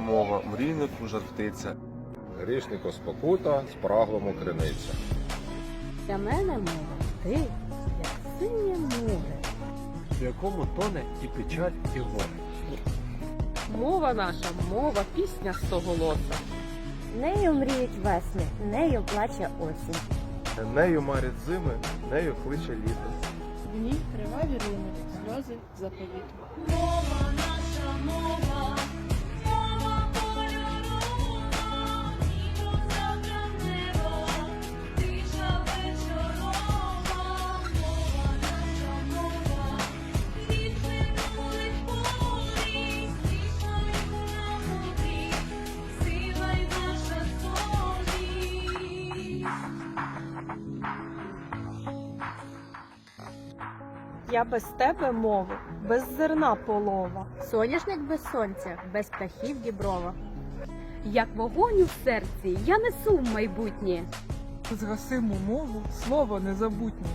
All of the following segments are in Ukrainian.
мова, мрійнику жар птиця. Грішнику спокута, спраглому криниця. Для мене мова ти, як синє море. в якому тоне і печаль, і горе. Мова наша, мова, пісня стоголоса. Нею мріють весни, нею плаче осінь. Нею марять зими, нею кличе літо. В ній криваві руни, сльози заповіту. Я без тебе мови, без зерна полова. Соняшник без сонця, без птахів діброва. Як вогонь у серці, я несу в майбутнє. Згасиму мову, слово незабутнє.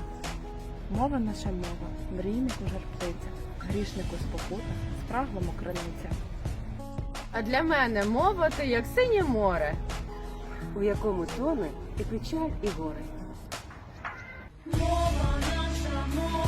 Мова наша мова, мрійнику жар птиця, грішнику спокута, спраглому криниця. А для мене мова ти як синє море. У якому тоне і печаль, і горе. more.